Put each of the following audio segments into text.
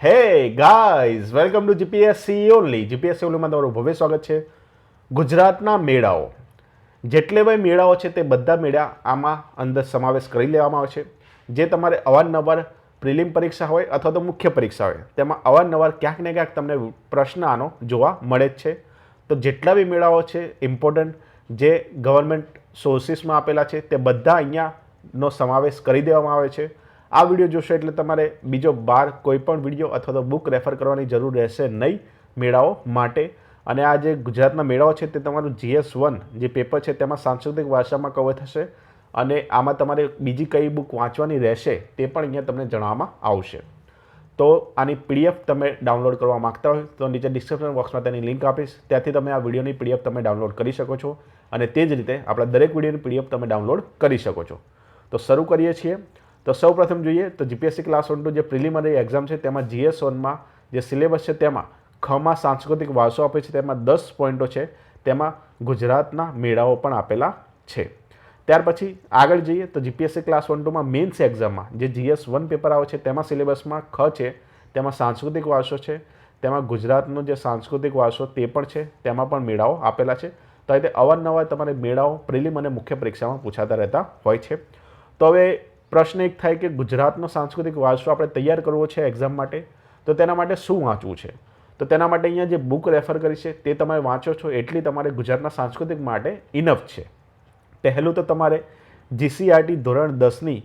Hey guys, welcome to GPSC only. GPSC ઓનલીમાં તમારું ભવ્ય સ્વાગત છે ગુજરાતના મેળાઓ. જેટલે ભાઈ મેળાઓ છે તે બધા મેળા આમાં અંદર સમાવેશ કરી લેવામાં આવે છે. જે તમારે અવારનવાર પ્રિલિમ પરીક્ષા હોય અથવા તો મુખ્ય પરીક્ષા હોય, તેમાં અવારનવાર ક્યાંક ને ક્યાંક તમને પ્રશ્ન આનો જોવા મળે જ છે. તો જેટલા બી મેળાઓ છે ઇમ્પોર્ટન્ટ જે ગવર્મેન્ટ સોર્સિસમાં આપેલા છે, તે બધા અહીંયાનો સમાવેશ કરી દેવામાં આવે છે. આ વીડિયો જોશો એટલે તમારે બીજો બાર કોઈ પણ વીડિયો અથવા તો બુક રેફર કરવાની જરૂર રહેશે નહીં મેળાઓ માટે. અને આ જે ગુજરાતના મેળાઓ છે તે તમારું જીએસ વન જે પેપર છે તેમાં સાંસ્કૃતિક ભાષામાં કવર થશે અને આમાં તમારે બીજી કઈ બુક વાંચવાની રહેશે તે પણ અહીંયા તમને જણાવવામાં આવશે. તો આની પીડીએફ તમે ડાઉનલોડ કરવા માગતા હોય તો નીચે ડિસ્ક્રિપ્શન બોક્સમાં તેની લિંક આપીશ. ત્યાંથી તમે આ વિડીયોની પીડીએફ તમે ડાઉનલોડ કરી શકો છો અને તે જ રીતે આપણા દરેક વિડીયોની પીડીએફ તમે ડાઉનલોડ કરી શકો છો. તો શરૂ કરીએ છીએ. તો સૌ પ્રથમ જોઈએ તો જીપીએસસી ક્લાસ વન ટુ જે પ્રિલિમરી એક્ઝામ છે, તેમાં જીએસ વનમાં જે સિલેબસ છે, તેમાં ખમાં સાંસ્કૃતિક વારસો આપે છે, તેમાં દસ પોઈન્ટો છે, તેમાં ગુજરાતના મેળાઓ પણ આપેલા છે. ત્યાર પછી આગળ જઈએ તો જીપીએસસી ક્લાસ વન ટુમાં મેન્સ એક્ઝામમાં જે જીએસ વન પેપર આવે છે, તેમાં સિલેબસમાં ખ છે, તેમાં સાંસ્કૃતિક વારસો છે, તેમાં ગુજરાતનો જે સાંસ્કૃતિક વારસો તે પણ છે, તેમાં પણ મેળાઓ આપેલા છે. તો આ રીતે અવારનવાર તમારે મેળાઓ પ્રિલિમ અને મુખ્ય પરીક્ષામાં પૂછાતા રહેતા હોય છે. તો હવે પ્રશ્ન એક થાય કે ગુજરાતનો સાંસ્કૃતિક વારસો આપણે તૈયાર કરવો છે એક્ઝામ માટે, તો તેના માટે શું વાંચવું છે? તો તેના માટે અહીંયા જે બુક રેફર કરી છે, તે તમે વાંચો છો, એટલી તમારે ગુજરાતના સાંસ્કૃતિક માટે ઇનફ છે. પહેલું તો તમારે જીસીઆરટી ધોરણ દસની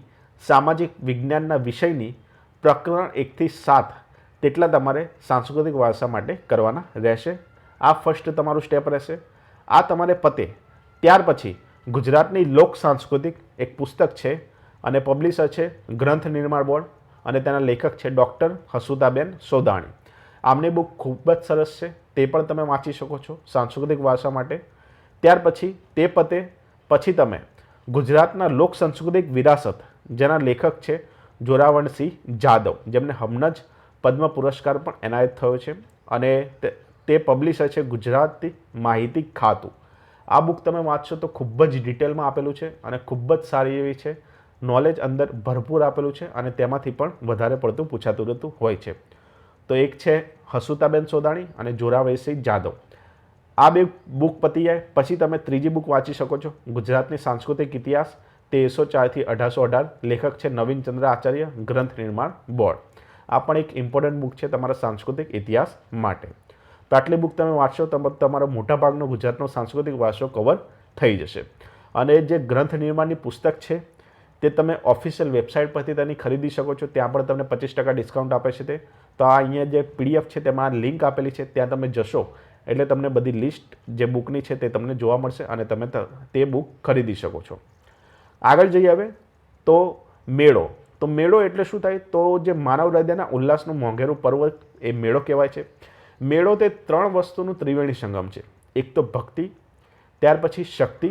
સામાજિક વિજ્ઞાનના વિષયની પ્રકરણ એકથી સાત તેટલા તમારે સાંસ્કૃતિક વારસા માટે કરવાના રહેશે. આ ફર્સ્ટ તમારું સ્ટેપ રહેશે. આ તમારે પતે. ત્યાર પછી ગુજરાતની લોક સાંસ્કૃતિક એક પુસ્તક છે અને પબ્લિશર છે ગ્રંથ નિર્માણ બોર્ડ અને તેના લેખક છે ડૉક્ટર હસુદાબેન સોદાણી. આમની બુક ખૂબ જ સરસ છે, તે પણ તમે વાંચી શકો છો સાંસ્કૃતિક વારસા માટે. ત્યાર પછી તે પતે, પછી તમે ગુજરાતના લોક સાંસ્કૃતિક વિરાસત, જેના લેખક છે જોરાવણસિંહ જાદવ, જેમને હમણાં જ પદ્મ પુરસ્કાર પણ એનાયત થયો છે. અને તે પબ્લિશર છે ગુજરાતી માહિતી ખાતું. આ બુક તમે વાંચશો તો ખૂબ જ ડિટેલમાં આપેલું છે અને ખૂબ જ સારી એવી છે. નોલેજ અંદર ભરપૂર આપેલું છે અને તેમાંથી પણ વધારે પડતું પૂછાતું રહેતું હોય છે. તો એક છે હસુતાબેન સોદાણી અને જોરાવરસિંહ જાદવ. આ બે બુક પતી જાય પછી તમે ત્રીજી બુક વાંચી શકો છો. ગુજરાતની સાંસ્કૃતિક ઇતિહાસ, તેરસો ચારથી અઢારસો અઢાર, લેખક છે નવીનચંદ્ર આચાર્ય, ગ્રંથ નિર્માણ બોર્ડ. આ પણ એક ઇમ્પોર્ટન્ટ બુક છે તમારા સાંસ્કૃતિક ઇતિહાસ માટે. તો આટલી બુક તમે વાંચશો તમારો મોટાભાગનો ગુજરાતનો સાંસ્કૃતિક વારસો કવર થઈ જશે. અને જે ગ્રંથ નિર્માણની પુસ્તક છે તે તમે ઓફિશિયલ વેબસાઇટ પરથી તેની ખરીદી શકો છો. ત્યાં પણ તમને પચીસ ટકા ડિસ્કાઉન્ટ આપે છે તે. તો આ અહીંયા જે પીડીએફ છે તેમાં લિંક આપેલી છે, ત્યાં તમે જશો. એટલે તમને બધી લિસ્ટ જે બુકની છે તે તમને જોવા મળશે અને તમે તે બુક ખરીદી શકો છો. આગળ જઈએ હવે તો મેળો. તો મેળો એટલે શું થાય? તો જે માનવ હૃદયના ઉલ્લાસનું મોંઘેરું પર્વ એ મેળો કહેવાય છે. મેળો તે ત્રણ વસ્તુનું ત્રિવેણી સંગમ છે. એક તો ભક્તિ, ત્યાર પછી શક્તિ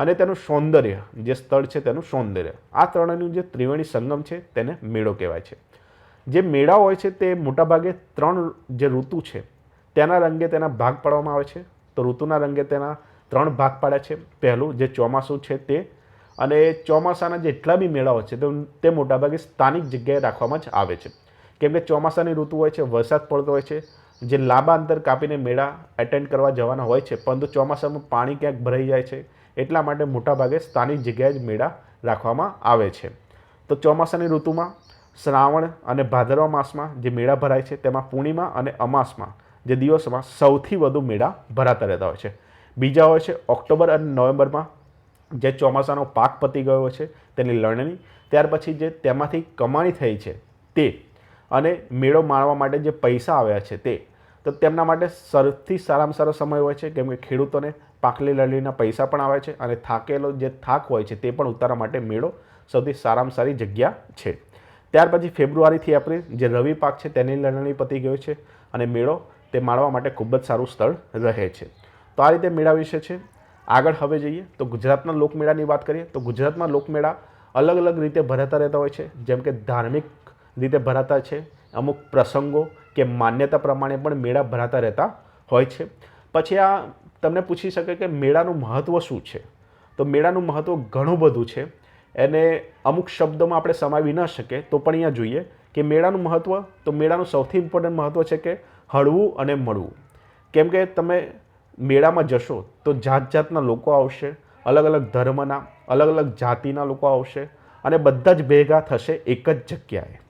અને તેનું સૌંદર્ય, જે સ્થળ છે તેનું સૌંદર્ય. આ ત્રણનું જે ત્રિવેણી સંગમ છે તેને મેળો કહેવાય છે. જે મેળા હોય છે તે મોટાભાગે ત્રણ જે ઋતુ છે, તેના રંગે તેના ભાગ પાડવામાં આવે છે. તો ઋતુના રંગે તેના ત્રણ ભાગ પાડ્યા છે. પહેલું જે ચોમાસું છે તે, અને ચોમાસાના જેટલા બી મેળાઓ છે તે મોટાભાગે સ્થાનિક જગ્યાએ રાખવામાં જ આવે છે. કેમ કે ચોમાસાની ઋતુ હોય છે, વરસાદ પડતો હોય છે, જે લાંબા અંતર કાપીને મેળા એટેન્ડ કરવા જવાના હોય છે, પરંતુ ચોમાસામાં પાણી ક્યાંક ભરાઈ જાય છે એટલા માટે મોટાભાગે સ્થાનિક જગ્યાએ જ મેળા રાખવામાં આવે છે. તો ચોમાસાની ઋતુમાં શ્રાવણ અને ભાદરવા માસમાં જે મેળા ભરાય છે, તેમાં પૂર્ણિમા અને અમાસમાં જે દિવસોમાં સૌથી વધુ મેળા ભરાતા રહેતા હોય છે. બીજા હોય છે, ઓક્ટોબર અને નવેમ્બરમાં જે ચોમાસાનો પાક પતી ગયો છે, તેની લણણી, ત્યાર પછી જે તેમાંથી કમાણી થઈ છે તે અને મેળો માણવા માટે જે પૈસા આવ્યા છે તે, તો તેમના માટે સૌથી સારામાં સારો સમય હોય છે, કેમ કે ખેડૂતોને પાકલી લણણીના પૈસા પણ આવે છે અને થાકેલો જે થાક હોય છે તે પણ ઉતારવા માટે મેળો સૌથી સારામાં સારી જગ્યા છે. ત્યાર પછી ફેબ્રુઆરીથી એપ્રિલ જે રવિ પાક છે તેની લણણી પતી ગયો છે અને મેળો તે માણવા માટે ખૂબ જ સારું સ્થળ રહે છે. તો આ રીતે મેળા વિશે છે. આગળ હવે જઈએ. તો ગુજરાતના લોકમેળાની વાત કરીએ તો ગુજરાતમાં લોકમેળા અલગ અલગ રીતે ભરાતા રહેતા હોય છે. જેમ કે ધાર્મિક રીતે ભરાતા છે, અમુક પ્રસંગો કે માન્યતા પ્રમાણે પણ મેળા ભરાતા રહેતા હોય છે. પછી આ તમને પૂછી શકે કે મેળાનું મહત્ત્વ શું છે? તો મેળાનું મહત્ત્વ ઘણું બધું છે. એને અમુક શબ્દોમાં આપણે સમાવી ન શકીએ. તો પણ અહીંયા જોઈએ કે મેળાનું મહત્ત્વ તો મેળાનું સૌથી ઇમ્પોર્ટન્ટ મહત્ત્વ છે કે હળવું અને મળવું. કેમ કે તમે મેળામાં જશો તો જાત જાતના લોકો આવશે અલગ અલગ ધર્મના અલગ અલગ જાતિના લોકો આવશે અને બધા જ ભેગા થશે એક જ જગ્યાએ.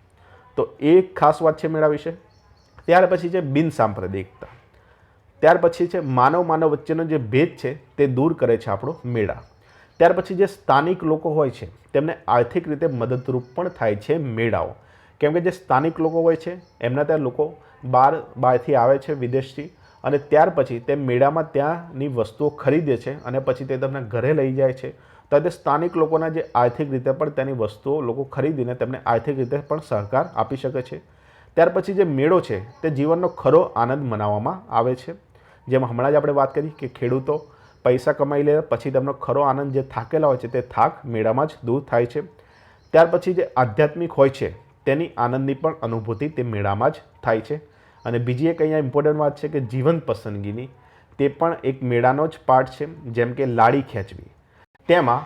તો એ ખાસ વાત છે મેળા વિશે. ત્યાર પછી છે બિન સાંપ્રદાયિકતા. ત્યાર પછી છે, માનવ માનવ વચ્ચેનો જે ભેદ છે, તે દૂર કરે છે આપણો મેળા. ત્યાર પછી જે સ્થાનિક લોકો હોય છે, તેમને આર્થિક રીતે મદદરૂપ પણ થાય છે મેળાઓ. કેમ કે જે સ્થાનિક લોકો હોય છે, એમના ત્યાં લોકો બહાર, બહારથી આવે છે વિદેશથી અને ત્યાર પછી તે મેળામાં ત્યાંની વસ્તુઓ ખરીદે છે અને પછી તે તમને ઘરે લઈ જાય છે. તો તે સ્થાનિક લોકોના જે આર્થિક રીતે પણ તેની વસ્તુઓ લોકો ખરીદીને તેમને આર્થિક રીતે પણ સહકાર આપી શકે છે. ત્યાર પછી જે મેળો છે, તે જીવનનો ખરો આનંદ મનાવવામાં આવે છે. જેમ હમણાં જ આપણે વાત કરી કે ખેડૂતો પૈસા કમાઈ લે, પછી તેમનો ખરો આનંદ જે થાકેલા હોય છે તે થાક મેળામાં જ દૂર થાય છે. ત્યાર પછી જે આધ્યાત્મિક હોય છે તેની આનંદની પણ અનુભૂતિ તે મેળામાં જ થાય છે. અને બીજી એક અહીંયા ઇમ્પોર્ટન્ટ વાત છે કે જીવન પસંદગીની, તે પણ એક મેળાનો જ પાર્ટ છે, જેમ કે લાડી ખેંચવી. તેમાં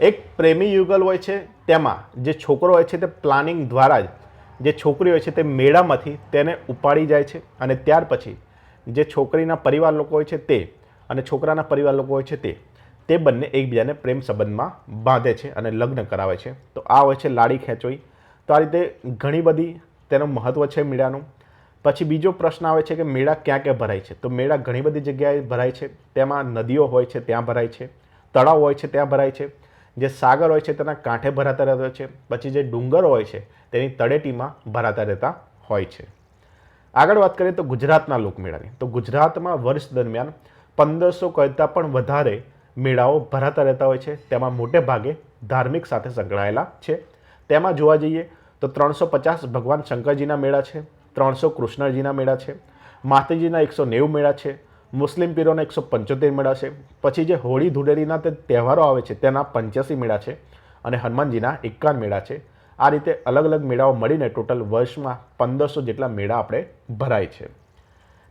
એક પ્રેમી યુગલ હોય છે, તેમાં જે છોકરો હોય છે તે પ્લાનિંગ દ્વારા જ, જે છોકરી હોય છે તે મેળામાંથી તેને ઉપાડી જાય છે. અને ત્યાર પછી જે છોકરીના પરિવાર લોકો હોય છે તે અને છોકરાના પરિવાર લોકો હોય છે તે તે બંને એકબીજાને પ્રેમ સંબંધમાં બાંધે છે અને લગ્ન કરાવે છે. તો આ હોય છે લાડી ખેંચોઈ. તો આ રીતે ઘણી બધી તેનું મહત્ત્વ છે મેળાનું. પછી બીજો પ્રશ્ન આવે છે કે મેળા ક્યાં ક્યાં ભરાય છે? તો મેળા ઘણી બધી જગ્યાએ ભરાય છે. તેમાં નદીઓ હોય છે, ત્યાં ભરાય છે. તળાવ હોય છે, ત્યાં ભરાય છે. જે સાગર હોય છે, તેના કાંઠે ભરાતા રહેતા છે. પછી જે ડુંગર હોય છે, તેની તળેટીમાં ભરાતા રહેતા હોય છે. આગળ વાત કરીએ તો ગુજરાતના લોકમેળાની તો ગુજરાતમાં વર્ષ દરમિયાન પંદરસો કરતાં પણ વધારે મેળાઓ ભરાતા રહેતા હોય છે. તેમાં મોટે ભાગે ધાર્મિક સાથે સંકળાયેલા છે. તેમાં જોવા જઈએ તો ત્રણસો પચાસ ભગવાન શંકરજીના મેળા છે, ત્રણસો કૃષ્ણજીના મેળા છે, માતાજીના એકસો નેવું મેળા છે, મુસ્લિમ પીરોના એકસો પંચોતેર મેળા છે. પછી જે હોળી ધૂળેરીના તે તહેવારો આવે છે, તેના પંચ્યાસી મેળા છે અને હનુમાનજીના એકાવન મેળા છે. આ રીતે અલગ અલગ મેળાઓ મળીને ટોટલ વર્ષમાં પંદરસો જેટલા મેળા આપણે ભરાય છે.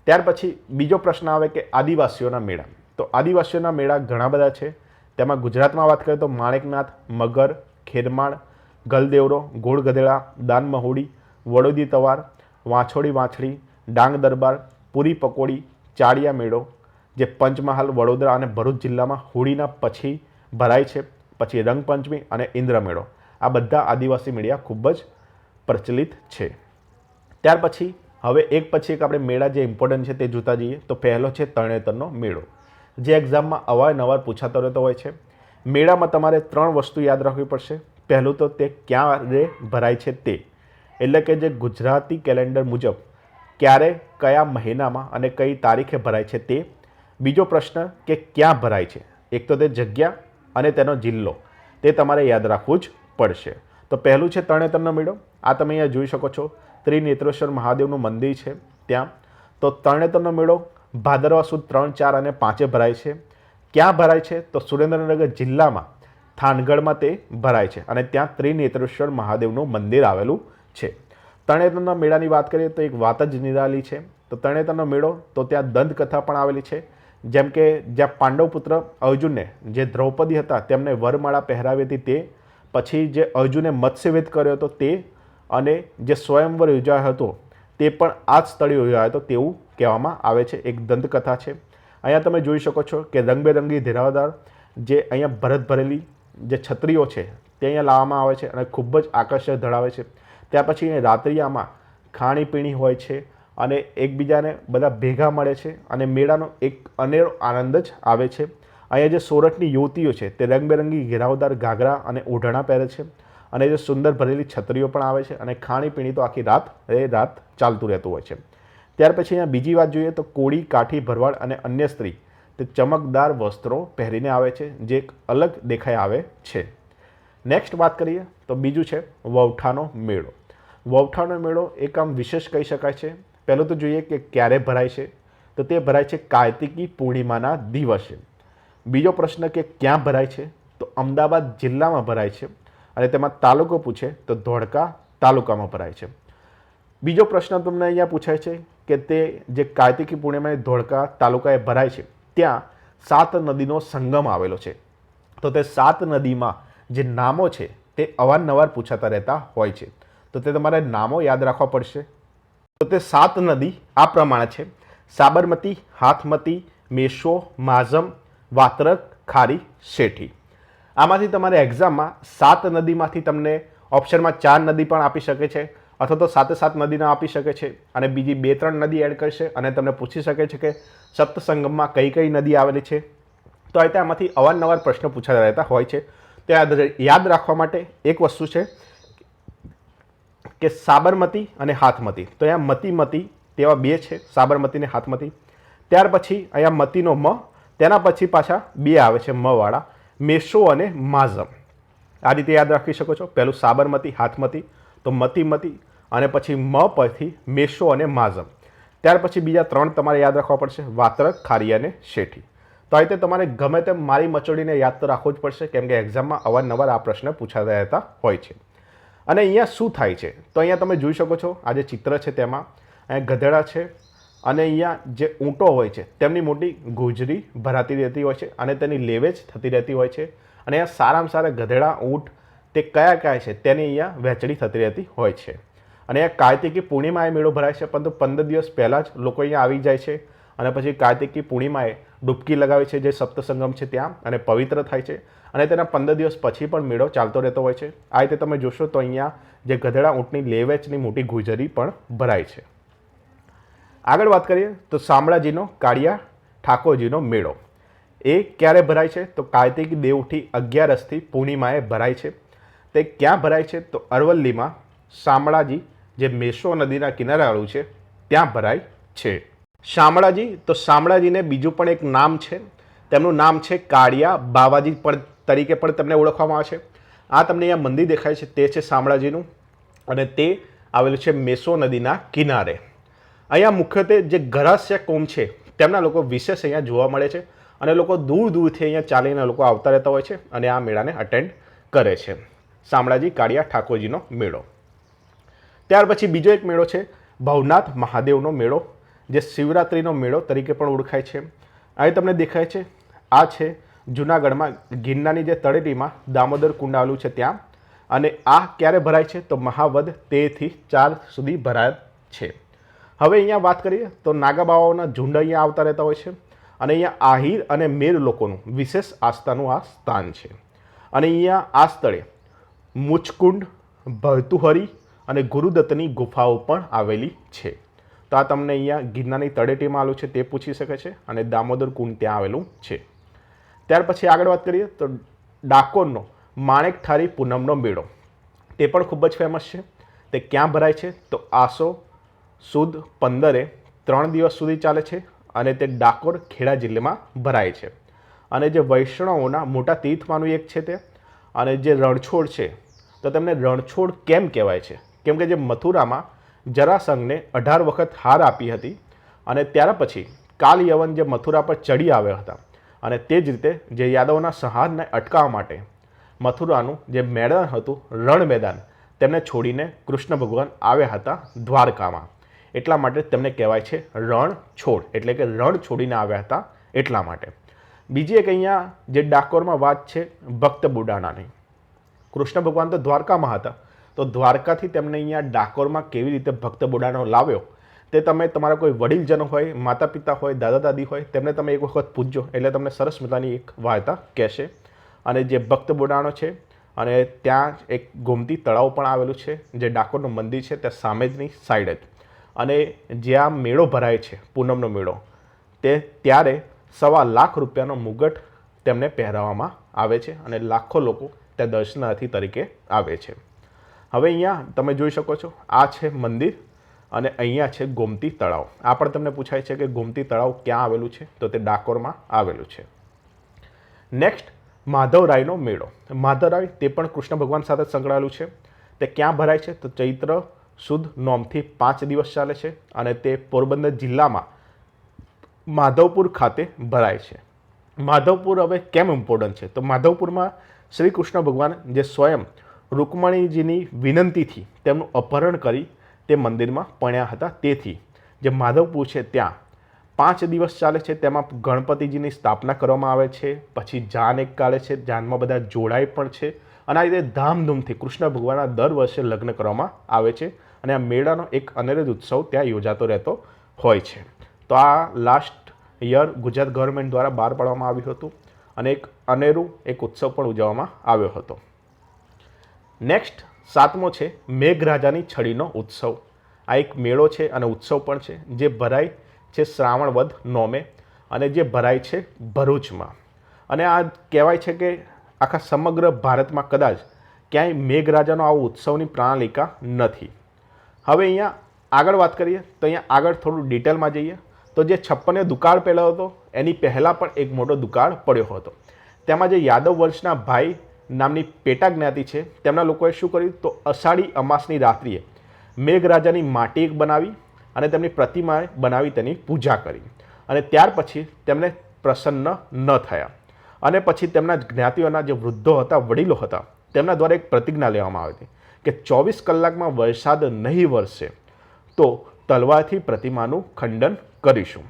ત્યાર પછી બીજો પ્રશ્ન આવે કે આદિવાસીઓના મેળા. તો આદિવાસીઓના મેળા ઘણા બધા છે. તેમાં ગુજરાતમાં વાત કરીએ તો માણેકનાથ, મગર, ખેરમાળ, ગલદેવરો ગોળ ગધેડા દાન મહુડી વડોદી તવાર, વાંછોડી વાંછડી, ડાંગ દરબાર, પૂરી પકોડી, ચાળિયા મેળો, જે પંચમહાલ, વડોદરા અને ભરૂચ જિલ્લામાં હોળીના પછી ભરાય છે. પછી રંગપંચમી અને ઇન્દ્ર મેળો આ બધા આદિવાસી મેળિયા ખૂબ જ પ્રચલિત છે. ત્યાર પછી, હવે એક પછી એક આપણે મેળા જે ઇમ્પોર્ટન્ટ છે તે જોતા જઈએ, તો પહેલો છે તરણેતરનો મેળો. જે એક્ઝામમાં અવારનવાર પૂછાતો રહેતો હોય છે. મેળામાં તમારે ત્રણ વસ્તુ યાદ રાખવી પડશે. પહેલું તો તે ક્યારે ભરાય છે તે. એટલે કે જે ગુજરાતી કેલેન્ડર મુજબ, ક્યારે, કયા મહિનામાં અને કઈ તારીખે ભરાય છે તે. બીજો પ્રશ્ન, કે ક્યાં ભરાય છે? એક તો તે જગ્યા અને તેનો જિલ્લો. તે તમારે યાદ રાખવું જ પડશે. તો પહેલું છે તરણેતરનો મેળો. આ તમે અહીંયા જોઈ શકો છો. ત્રિનેત્રેશ્વર મહાદેવનું મંદિર છે ત્યાં. તો તરણેતરનો મેળો, ભાદરવા સુદ ત્રણ, ચાર અને પાંચે ભરાય છે. ક્યાં ભરાય છે? તો સુરેન્દ્રનગર જિલ્લામાં, થાનગઢમાં તે ભરાય છે અને ત્યાં ત્રિનેત્રેશ્વર મહાદેવનું મંદિર આવેલું છે. તરણેતરના મેળાની વાત કરીએ તો એક વાત જ નિરાલી છે. તો તરણેતરનો મેળો, તો ત્યાં દંતકથા પણ આવેલી છે. જેમ કે જ્યાં પાંડવ પુત્ર અર્જુનને જે દ્રૌપદી હતા, તેમને વરમાળા પહેરાવી હતી તે પછી જે અર્જુને મત્સ્યવેદ કર્યો હતો તે અને જે સ્વયંવર યોજાયો હતો તે પણ આ જ સ્થળે યોજાયો હતો તેવું કહેવામાં આવે છે. એક દંતકથા છે. અહીંયા તમે જોઈ શકો છો કે રંગબેરંગી ધેરાવદાર જે અહીંયા ભરત ભરેલી જે છત્રીઓ છે તે અહીંયા લાવવામાં આવે છે અને ખૂબ જ આકર્ષક ધરાવે છે. ત્યાર પછી રાત્રિયામાં ખાણીપીણી હોય છે અને એકબીજાને બધા ભેગા મળે છે અને મેળાનો એક અનેરો આનંદ જ આવે છે. અહીંયા જે સોરઠની યુવતીઓ છે તે રંગબેરંગી ઘેરાવદાર ઘાઘરા અને ઓઢણા પહેરે છે. અને જે સુંદર ભરેલી છત્રીઓ પણ આવે છે અને ખાણીપીણી તો આખી રાત, એ રાત ચાલતું રહેતું હોય છે. ત્યાર પછી અહીંયા બીજી વાત જોઈએ તો કોળી, કાઠી, ભરવાડ અને અન્ય સ્ત્રી તે ચમકદાર વસ્ત્રો પહેરીને આવે છે, જે એક અલગ દેખાઈ આવે છે. નેક્સ્ટ વાત કરીએ તો બીજું છે વવઠાનો મેળો. વવઠાનો મેળો એક આમ વિશેષ કહી શકાય છે. પહેલું તો જોઈએ કે ક્યારે ભરાય છે? તો તે ભરાય છે કાર્તિકી પૂર્ણિમાના દિવસે. બીજો પ્રશ્ન કે ક્યાં ભરાય છે? તો અમદાવાદ જિલ્લામાં ભરાય છે અને તેમાં તાલુકો પૂછે તો ધોળકા તાલુકામાં ભરાય છે. બીજો પ્રશ્ન તમને અહીંયા પૂછાય છે કે તે જે કાર્તિકી પૂર્ણિમાની ધોળકા તાલુકાએ ભરાય છે, ત્યાં સાત નદીનો સંગમ આવેલો છે. તો તે સાત નદીમાં જે નામો છે તે અવારનવાર પૂછાતા રહેતા હોય છે. તો તે તમારે નામો યાદ રાખવા પડશે. તો તે સાત નદી આ પ્રમાણે છે. સાબરમતી, હાથમતી, મેશો, માઝમ વાત્રક ખારી શેઠી. આમાંથી તમારે એક્ઝામમાં સાત નદીમાંથી તમને ઓપ્શનમાં ચાર નદી પણ આપી શકે છે, અથવા તો સાતે સાત નદીના આપી શકે છે, અને બીજી બે ત્રણ નદી એડ કરશે, અને તમને પૂછી શકે છે કે સપ્તસંગમમાં કઈ કઈ નદી આવેલી છે. તો આ રીતે આમાંથી અવારનવાર પ્રશ્ન પૂછાતા રહેતા હોય છે. તો યાદ રાખવા માટે એક વસ્તુ છે કે સાબરમતી અને હાથમતી. તો અહીંયા મતી મતી તેવા બે છે, સાબરમતી ને હાથમતી. ત્યાર પછી અહીંયા મતીનો મ તેના પછી પાછા બે આવે છે મવાળા મેશો અને માઝમ. આ રીતે યાદ રાખી શકો છો. પહેલું સાબરમતી, હાથમતી, તો મતી મતી અને પછી મ પરથી મેશો અને માઝમ. ત્યાર પછી બીજા ત્રણ તમારે યાદ રાખવા પડશે. વાત્રક, ખારી અને શેઠી. તો આ રીતે તમારે ગમે તેમ મારી મચોડીને યાદ તો રાખવું જ પડશે, કેમ કે એક્ઝામમાં અવારનવાર આ પ્રશ્ન પૂછાતા રહેતા હોય છે. અને અહીંયા શું થાય છે? તો અહીંયા તમે જોઈ શકો છો, આ જે ચિત્ર છે તેમાં, અહીંયા ગધેડા છે અને અહીંયા જે ઊંટો હોય છે, તેમની મોટી ગુજરી ભરાતી રહેતી હોય છે અને તેની લેવેચ થતી રહેતી હોય છે. અને અહીંયા સારામાં સારા ગધેડા, ઊંટ તે કયા કયા છે તેની અહીંયા વહેંચણી થતી રહેતી હોય છે. અને અહીંયા કાર્તિકી પૂર્ણિમાએ મેળો ભરાય છે, પરંતુ પંદર દિવસ પહેલાં જ લોકો અહીંયા આવી જાય છે અને પછી કાર્તિકી પૂર્ણિમાએ ડૂબકી લગાવે છે જે સપ્તસંગમ છે ત્યાં અને પવિત્ર થાય છે. અને તેના પંદર દિવસ પછી પણ મેળો ચાલતો રહેતો હોય છે. આ રીતે તમે જોશો તો અહીંયા જે ગધેડા, ઊંટની લેવેચની મોટી ગુજરી પણ ભરાય છે. આગળ વાત કરીએ તો શામળાજીનો, કાળિયા ઠાકોરજીનો મેળો. એ ક્યારે ભરાય છે? તો કાર્તિક દેવથી અગિયારસથી પૂર્ણિમાએ ભરાય છે. તે ક્યાં ભરાય છે? તો અરવલ્લીમાં શામળાજી જે મેસો નદીના કિનારાવાળું છે, ત્યાં ભરાય છે. શામળાજી, તો શામળાજીને બીજું પણ એક નામ છે. તેમનું નામ છે કાળિયા બાવાજી પણ તરીકે પણ તેમને ઓળખવામાં આવે છે. આ તમને અહીંયા મંદિર દેખાય છે. તે છે શામળાજીનું અને તે આવેલું છે મેસો નદીના કિનારે. અહીંયા મુખ્યત્વે જે ગરાસ્ય કોમ છે, તેમના લોકો વિશેષ અહીંયા જોવા મળે છે અને લોકો દૂર દૂરથી અહીંયા ચાલીને લોકો આવતા રહેતા હોય છે અને આ મેળાને અટેન્ડ કરે છે. શામળાજી કાળિયા ઠાકોરજીનો મેળો. ત્યાર પછી બીજો એક મેળો છે, ભવનાથ મહાદેવનો મેળો, જે શિવરાત્રિનો મેળો તરીકે પણ ઓળખાય છે. અહીં તમને દેખાય છે, આ છે જૂનાગઢમાં ગિરનારની જે તળેટીમાં દામોદર કુંડ આવેલું છે ત્યાં અને આ ક્યારે ભરાય છે તો મહાવદ તેરથી ચાર સુધી ભરાય છે. હવે અહીંયા વાત કરીએ તો નાગાબાવાઓના ઝુંડ અહીંયા આવતા રહેતા હોય છે અને અહીંયા આહિર અને મેર લોકોનું વિશેષ આસ્થાનું આ સ્થાન છે. અને અહીંયા આ સ્થળે મુચકુંડ, ભરતુહરી અને ગુરુદત્તની ગુફાઓ પણ આવેલી છે. તો આ તમને અહીંયા ગિરનારની તળેટીમાં આવેલું છે તે પૂછી શકે છે અને દામોદર કુંડ ત્યાં આવેલું છે. ત્યાર પછી આગળ વાત કરીએ તો ડાકોરનો માણેકઠારી પૂનમનો મેળો. તે પણ ખૂબ જ ફેમસ છે. તે ક્યાં ભરાય છે? તો આસો સુદ પંદરે ત્રણ દિવસ સુધી ચાલે છે અને તે ડાકોર ખેડા જિલ્લામાં ભરાય છે. અને જે વૈષ્ણવોના મોટા તીર્થમાંનું એક છે તે અને જે રણછોડ છે, તો તેમને રણછોડ કેમ કહેવાય છે? કેમ કે જે મથુરામાં જરાસંઘને અઢાર વખત હાર આપી હતી અને ત્યાર પછી કાલયવન જે મથુરા પર ચડી આવ્યા હતા અને તે જ રીતે જે યાદવના સંહારને અટકાવવા માટે મથુરાનું જે મેદાન હતું, રણ મેદાન, તેમને છોડીને કૃષ્ણ ભગવાન આવ્યા હતા દ્વારકામાં. એટલા માટે તેમને કહેવાય છે રણ છોડ. એટલે કે રણ છોડીને આવ્યા હતા એટલા માટે. બીજી એક અહીંયા જે ડાકોરમાં વાત છે, ભક્ત બુડાણાની. કૃષ્ણ ભગવાન તો દ્વારકામાં હતા. તો દ્વારકાથી તેમને અહીંયા ડાકોરમાં કેવી રીતે ભક્ત બુડાણો લાવ્યો, તે તમે તમારા કોઈ વડીલજનો હોય માતા પિતા હોય, દાદા દાદી હોય, તેમને તમે એક વખત પૂછજો. એટલે તમને સરસ મજાની એક વાર્તા કહેશે. અને જે ભક્ત બુડાણો છે, અને ત્યાં એક ગોમતી તળાવ પણ આવેલું છે, જે ડાકોરનું મંદિર છે, ત્યાં સામેજની સાઈડ જ. અને જ્યાં મેળો ભરાય છે, પૂનમનો મેળો, તે ત્યારે સવા લાખ રૂપિયાનો મુગટ તેમને પહેરાવવામાં આવે છે અને લાખો લોકો ત્યાં દર્શનાર્થી તરીકે આવે છે. હવે અહીંયા તમે જોઈ શકો છો, આ છે મંદિર અને અહીંયા છે ગોમતી તળાવ. આ પણ તમને પૂછાય છે કે ગોમતી તળાવ ક્યાં આવેલું છે? તો તે ડાકોરમાં આવેલું છે. નેક્સ્ટ માધવરાયનો મેળો. માધવરાય તે પણ કૃષ્ણ ભગવાન સાથે સંકળાયેલું છે. તે ક્યાં ભરાય છે? તો ચૈત્ર સુદ નોમથી પાંચ દિવસ ચાલે છે અને તે પોરબંદર જિલ્લામાં માધવપુર ખાતે ભરાય છે. માધવપુર હવે કેમ ઇમ્પોર્ટન્ટ છે? તો માધવપુરમાં શ્રી કૃષ્ણ ભગવાન જે સ્વયં રૂકમણીજીની વિનંતીથી તેમનું અપહરણ કરી તે મંદિરમાં પણ્યા હતા. તેથી જે માધવપુર છે ત્યાં પાંચ દિવસ ચાલે છે. તેમાં ગણપતિજીની સ્થાપના કરવામાં આવે છે. પછી જાન એક કાઢે છે. જાનમાં બધા જોડાય પણ છે. અને આ રીતે ધામધૂમથી કૃષ્ણ ભગવાનના દર વર્ષે લગ્ન કરવામાં આવે છે. અને આ મેળાનો એક અનેરો ઉત્સવ ત્યાં યોજાતો રહેતો હોય છે. તો આ લાસ્ટ યર ગુજરાત ગવર્મેન્ટ દ્વારા બહાર પાડવામાં આવ્યું હતું અને એક અનેરું એક ઉત્સવ પણ ઉજવવામાં આવ્યો હતો. નેક્સ્ટ સાતમો છે મેઘરાજાની છડીનો ઉત્સવ. આ એક મેળો છે અને ઉત્સવ પણ છે. જે ભરાય છે શ્રાવણ વધ નોમે અને જે ભરાય છે ભરૂચમાં. અને આ કહેવાય છે કે આખા સમગ્ર ભારતમાં કદાચ ક્યાંય મેઘરાજાનો આવો ઉત્સવની પ્રણાલિકા નથી. હવે અહીંયા આગળ વાત કરીએ, તો અહીંયા આગળ થોડું ડિટેલમાં જઈએ. તો જે છપ્પને દુકાળ પહેલો હતો, એની પહેલાં પણ એક મોટો દુકાળ પડ્યો હતો. તેમાં જે યાદવ વંશના ભાઈ નામની પેટા જ્ઞાતિ છે, તેમના લોકોએ શું કર્યું? તો અષાઢી અમાસની રાત્રિએ મેઘરાજાની માટી એક બનાવી અને તેમની પ્રતિમા બનાવી તેની પૂજા કરી. અને ત્યાર પછી તેમને પ્રસન્ન ન થયા. અને પછી તેમના જ્ઞાતિઓના જે વૃદ્ધો હતા, વડીલો હતા, તેમના દ્વારા એક પ્રતિજ્ઞા લેવામાં આવી હતી. કે ચોવીસ કલાકમાં વરસાદ નહીં વરસે, તો તલવારથી પ્રતિમાનું ખંડન કરીશું.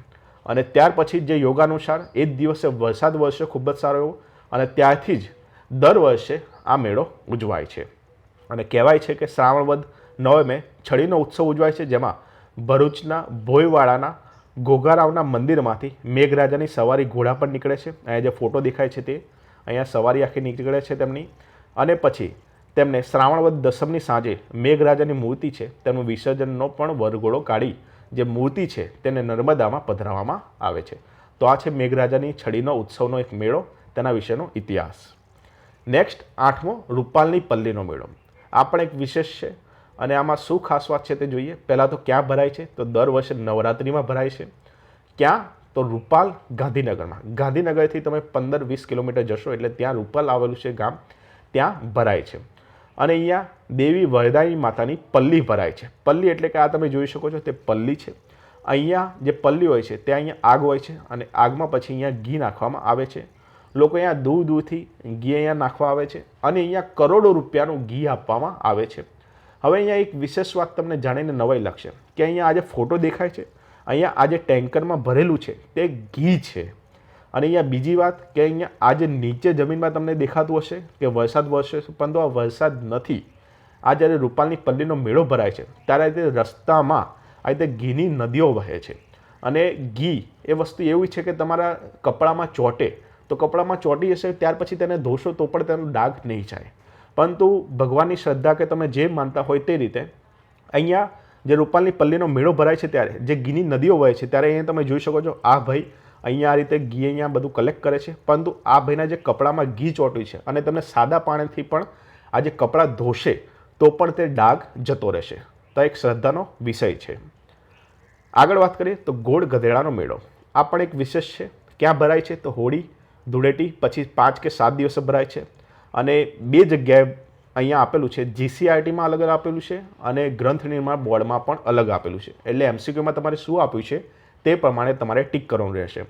અને ત્યાર પછી જે યોગાનુસાર, એ જ દિવસે વરસાદ વરસ્યો, ખૂબ જ સારો એવો, અને ત્યારથી જ દર વર્ષે આ મેળો ઉજવાય છે. અને કહેવાય છે કે શ્રાવણ વદ નવમે છડીનો ઉત્સવ ઉજવાય છે, જેમાં ભરૂચના ભોયવાડાના ઘોઘારાવના મંદિરમાંથી મેઘરાજાની સવારી ઘોડા પર નીકળે છે. અહીંયા જે ફોટો દેખાય છે તે, અહીંયા સવારી આખી નીકળે છે તેમની. અને પછી તેમને શ્રાવણવદ દસમની સાંજે મેઘરાજાની મૂર્તિ છે, તેનું વિસર્જનનો પણ વરઘોડો કાઢી જે મૂર્તિ છે તેને નર્મદામાં પધરાવવામાં આવે છે. તો આ છે મેઘરાજાની છડીનો ઉત્સવનો એક મેળો, તેના વિશેનો ઇતિહાસ. નેક્સ્ટ આઠમો, રૂપાલની પલ્લીનો મેળો. આ પણ એક વિશેષ છે અને આમાં શું ખાસ વાત છે તે જોઈએ. પહેલાં તો ક્યાં ભરાય છે? તો દર વર્ષે નવરાત્રિમાં ભરાય છે. ક્યાં? તો રૂપાલ ગાંધીનગરમાં. ગાંધીનગરથી તમે પંદર વીસ કિલોમીટર જશો એટલે ત્યાં રૂપાલ આવેલું છે ગામ. ત્યાં ભરાય છે. અને અહીંયા દેવી વરદાયી માતાની પલ્લી ભરાય છે. પલ્લી એટલે કે આ તમે જોઈ શકો છો તે પલ્લી છે. અહીંયા જે પલ્લી હોય છે ત્યાં અહીંયા આગ હોય છે અને આગમાં પછી અહીંયા ઘી નાખવામાં આવે છે. લોકો અહીંયા દૂર દૂરથી ઘી અહીંયા નાખવા આવે છે અને અહીંયા કરોડો રૂપિયાનું ઘી આપવામાં આવે છે. હવે અહીંયા એક વિશેષ વાત તમને જાણીને નવાઈ લાગશે કે અહીંયા આજે ફોટો દેખાય છે, અહીંયા આજે ટેન્કરમાં ભરેલું છે તે ઘી છે. અને અહીંયા બીજી વાત કે અહીંયા આજે નીચે જમીનમાં તમને દેખાતું હશે કે વરસાદ વરસે છે, પરંતુ આ વરસાદ નથી. આ જ્યારે રૂપાલની પલ્લીનો મેળો ભરાય છે, ત્યારે રીતે રસ્તામાં આ રીતે ઘીની નદીઓ વહે છે. અને ઘી એ વસ્તુ એવી છે કે તમારા કપડામાં ચોંટે. તો કપડામાં ચોંટી જશે ત્યાર પછી તેને ધોશો તો પણ તેનો ડાઘ નહીં જાય. પરંતુ ભગવાનની શ્રદ્ધા કે તમે જે માનતા હોય તે રીતે, અહીંયા જે રૂપાલની પલ્લીનો મેળો ભરાય છે, ત્યારે જે ઘીની નદીઓ વહે છે, ત્યારે અહીંયા તમે જોઈ શકો છો, આ ભાઈ અહીંયા આ રીતે ઘી અહીંયા બધું કલેક્ટ કરે છે. પરંતુ આ ભાઈના જે કપડામાં ઘી ચોટ્યું છે અને તમને સાદા પાણીથી પણ આ જે કપડાં ધોશે તો પણ તે ડાઘ જતો રહેશે. તો એક શ્રદ્ધાનો વિષય છે. આગળ વાત કરીએ તો ગોળ ગધેડાનો મેળો. આ પણ એક વિશેષ છે. ક્યાં ભરાય છે? તો હોળી, ધૂળેટી, પછી પાંચ કે સાત દિવસે ભરાય છે. અને બે જગ્યાએ અહીંયા આપેલું છે. જીસીઆરટીમાં અલગ આપેલું છે અને ગ્રંથ નિર્માણ બોર્ડમાં પણ અલગ આપેલું છે. એટલે એમસીક્યુમાં તમારે શું આપ્યું છે? તે પ્રમાણે તમારે ટીક કરવાનું રહેશે.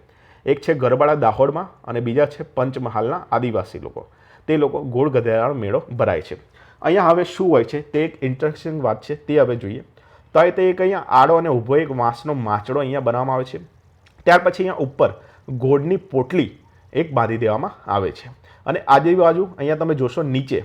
એક છે ગરબાડા દાહોદમાં અને બીજા છે પંચમહાલના આદિવાસી લોકો. તે લોકો ગોળ ગધેડાનો મેળો ભરાય છે. અહીંયા હવે શું હોય છે? તે એક ઇન્ટરેસ્ટિંગ વાત છે, તે હવે જોઈએ. તો એ તે એક અહીંયા આડો અને ઊભો એક વાંસનો માચડો અહીંયા બનાવવામાં આવે છે. ત્યાર પછી અહીંયા ઉપર ગોળની પોટલી એક બાંધી દેવામાં આવે છે. અને આજુબાજુ અહીંયા તમે જોશો નીચે,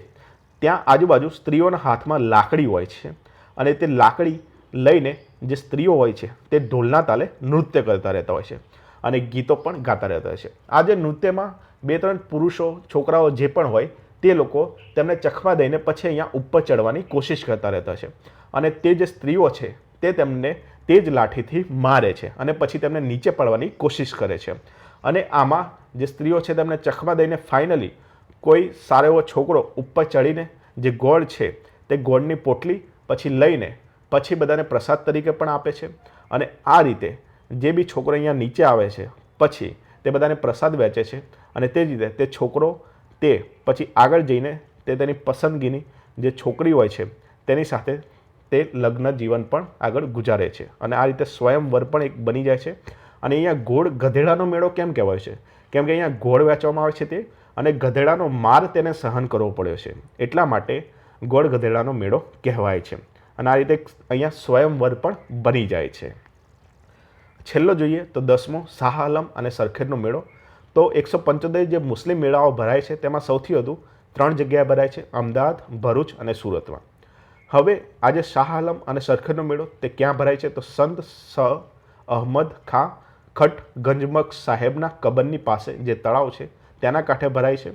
ત્યાં આજુબાજુ સ્ત્રીઓના હાથમાં લાકડી હોય છે. અને તે લાકડી લઈને જે સ્ત્રીઓ હોય છે, તે ઢોલના તાલે નૃત્ય કરતા રહેતા હોય છે અને ગીતો પણ ગાતા રહેતા હોય છે. આ જે નૃત્યમાં બે ત્રણ પુરુષો, છોકરાઓ જે પણ હોય, તે લોકો તેમને ચખમા દઈને પછી અહીંયા ઉપર ચડવાની કોશિશ કરતા રહેતા છે અને તે જે સ્ત્રીઓ છે, તે તેમને તે જ લાઠીથી મારે છે અને પછી તેમને નીચે પડવાની કોશિશ કરે છે. અને આમાં જે સ્ત્રીઓ છે, તેમને ચખમા દઈને ફાઇનલી કોઈ સારો એવો છોકરો ઉપર ચડીને જે ગોળ છે, તે ગોળની પોટલી પછી લઈને પછી બધાને પ્રસાદ તરીકે પણ આપે છે. અને આ રીતે જે બી છોકરો અહીંયા નીચે આવે છે, પછી તે બધાને પ્રસાદ વહેંચે છે અને તે જ રીતે તે છોકરો તે પછી આગળ જઈને તે તેની પસંદગીની જે છોકરી હોય છે તેની સાથે તે લગ્ન જીવન પણ આગળ ગુજારે છે. અને આ રીતે સ્વયંવર પણ એક બની જાય છે. અને અહીંયા ગોળ ગધેડાનો મેળો કેમ કહેવાય છે? કેમ કે અહીંયા ગોળ વેચવામાં આવે છે તે અને ગધેડાનો માર તેને સહન કરવો પડ્યો છે. એટલા માટે ગોળ ગધેડાનો મેળો કહેવાય છે. અને આ રીતે અહીંયા સ્વયંવર પણ બની જાય છે. છેલ્લો જોઈએ તો દસમો શાહ આલમ અને સરખેજનો મેળો. તો એકસો પંચોતેર જે મુસ્લિમ મેળાઓ ભરાય છે તેમાં સૌથી વધુ ત્રણ જગ્યાએ ભરાય છે, અમદાવાદ, ભરૂચ અને સુરતમાં. હવે આજે શાહ આલમ અને સરખેજનો મેળો તે ક્યાં ભરાય છે તો સંત સ અહમદ ખા ખટ ગંજમક સાહેબના કબરની પાસે જે તળાવ છે તેના કાંઠે ભરાય છે.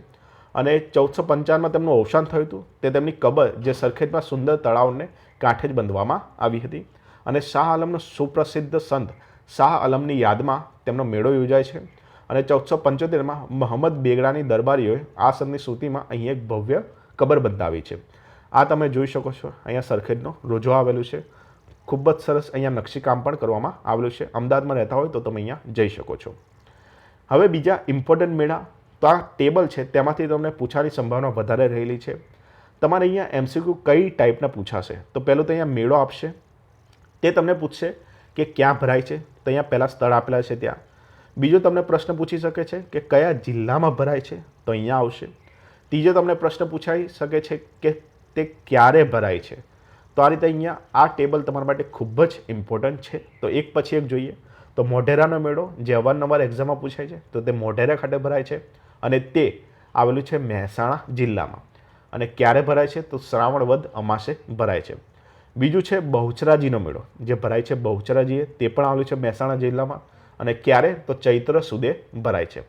અને ચૌદસો પંચાવનમાં તેમનું અવસાન થયું હતું. તે તેમની કબર જે સરખેજમાં સુંદર તળાવને કાંઠે જ બંધવામાં આવી હતી. અને શાહ આલમનો સુપ્રસિદ્ધ સંત શાહ આલમની યાદમાં તેમનો મેળો યોજાય છે. અને ચૌદસો પંચોતેરમાં મહંમદ બેગડાની દરબારીઓએ આ સંતની સ્મૃતિમાં અહીં એક ભવ્ય કબર બંધાવી છે. આ તમે જોઈ શકો છો. અહીંયા સરખેજનો રોજો આવેલું છે. ખૂબ જ સરસ અહીંયા નકશીકામ પણ કરવામાં આવેલું છે. અમદાવાદમાં રહેતા હોય તો તમે અહીંયા જઈ શકો છો. હવે બીજા ઇમ્પોર્ટન્ટ મેળા તો આ ટેબલ છે, તેમાંથી તમને પૂછાની સંભાવના વધારે રહેલી છે. તમારે અહીંયા એમસીક્યુ કઈ ટાઈપના પૂછાશે? તો પહેલું તો અહીંયા મેળો આપશે. તે તમને પૂછશે કે ક્યાં ભરાય છે. તો અહીંયા પહેલાં સ્થળ આપેલા છે ત્યાં. બીજો તમને પ્રશ્ન પૂછી શકે છે કે કયા જિલ્લામાં ભરાય છે? તો અહીંયા આવશે. ત્રીજો તમને પ્રશ્ન પૂછાઈ શકે છે કે તે ક્યારે ભરાય છે. તો આ રીતે અહીંયા આ ટેબલ તમારા માટે ખૂબ જ ઇમ્પોર્ટન્ટ છે. તો એક પછી એક જોઈએ. તો મોઢેરાનો મેળો જે અવારનવાર એક્ઝામમાં પૂછાય છે, તો તે મોઢેરા ખાતે ભરાય છે. અને તે આવેલું છે મહેસાણા જિલ્લામાં. અને ક્યારે ભરાય છે? તો શ્રાવણ વદ અમાસે ભરાય છે. બીજું છે બહુચરાજીનો મેળો. જે ભરાય છે બહુચરાજીએ, તે પણ આવેલું છે મહેસાણા જિલ્લામાં. અને ક્યારે? તો ચૈત્ર સુદે ભરાય છે.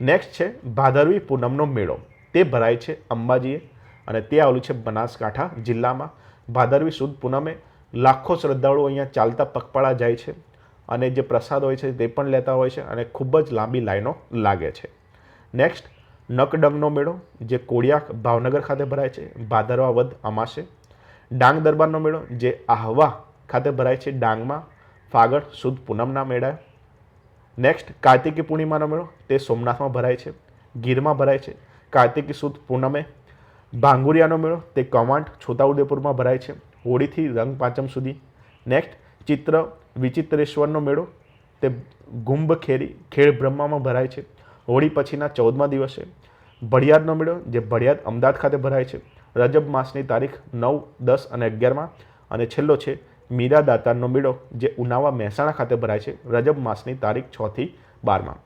નેક્સ્ટ છે ભાદરવી પૂનમનો મેળો. તે ભરાય છે અંબાજીએ અને તે આવેલું છે બનાસકાંઠા જિલ્લામાં. ભાદરવી સુદ પૂનમે લાખો શ્રદ્ધાળુઓ અહીંયા ચાલતા પગપાળા જાય છે. અને જે પ્રસાદ હોય છે તે પણ લેતા હોય છે અને ખૂબ જ લાંબી લાઈનો લાગે છે. નેક્સ્ટ નકડંગનો મેળો, જે કોડિયા ભાવનગર ખાતે ભરાય છે, ભાદરવા વધ અમાસે ડાંગ દરબારનો મેળો, જે આહવા ખાતે ભરાય છે, ડાંગમાં, ફાગણ સુદ પૂનમના મેળા નેક્સ્ટ કાર્તિકી પૂર્ણિમાનો મેળો, તે સોમનાથમાં ભરાય છે, ગીરમાં ભરાય છે, કાર્તિકી સુદ પૂનમે. ભાંગુરિયાનો મેળો, તે કવાંટ છોટાઉદેપુરમાં ભરાય છે, હોળીથી રંગ પાંચમ સુધી. નેક્સ્ટ ચિત્ર વિચિત્રેશ્વરનો મેળો, તે ગુંબ ખેરી ખેડ બ્રહ્મામાં ભરાય છે હોળી પછીના ચૌદમા દિવસે ભડિયાદનો મેળો જે ભડિયાદ અમદાવાદ ખાતે ભરાય છે. રજબ માસની તારીખ નવ, દસ અને અગિયારમાં અને છેલ્લો છે મીરા દાતારનો મેળો, જે ઉનાવા મહેસાણા ખાતે ભરાય છે રજબ માસની તારીખ છથી બારમાં.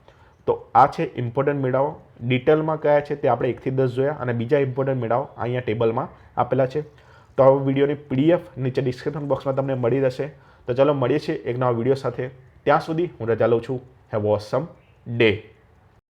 તો આ છે ઇમ્પોર્ટન્ટ મેળાઓ. ડિટેલમાં કયા છે તે આપણે એકથી દસ જોયા અને બીજા ઇમ્પોર્ટન્ટ મેળાઓ અહીંયા ટેબલમાં આપેલા છે. તો આ વિડીયોની પીડીએફ નીચે ડિસ્ક્રિપ્શન બોક્સમાં તમને મળી રહેશે. તો ચાલો મળીએ છીએ એક નવા વીડિયો સાથે. ત્યાં સુધી હું રજા લઉં છું. Have Osam day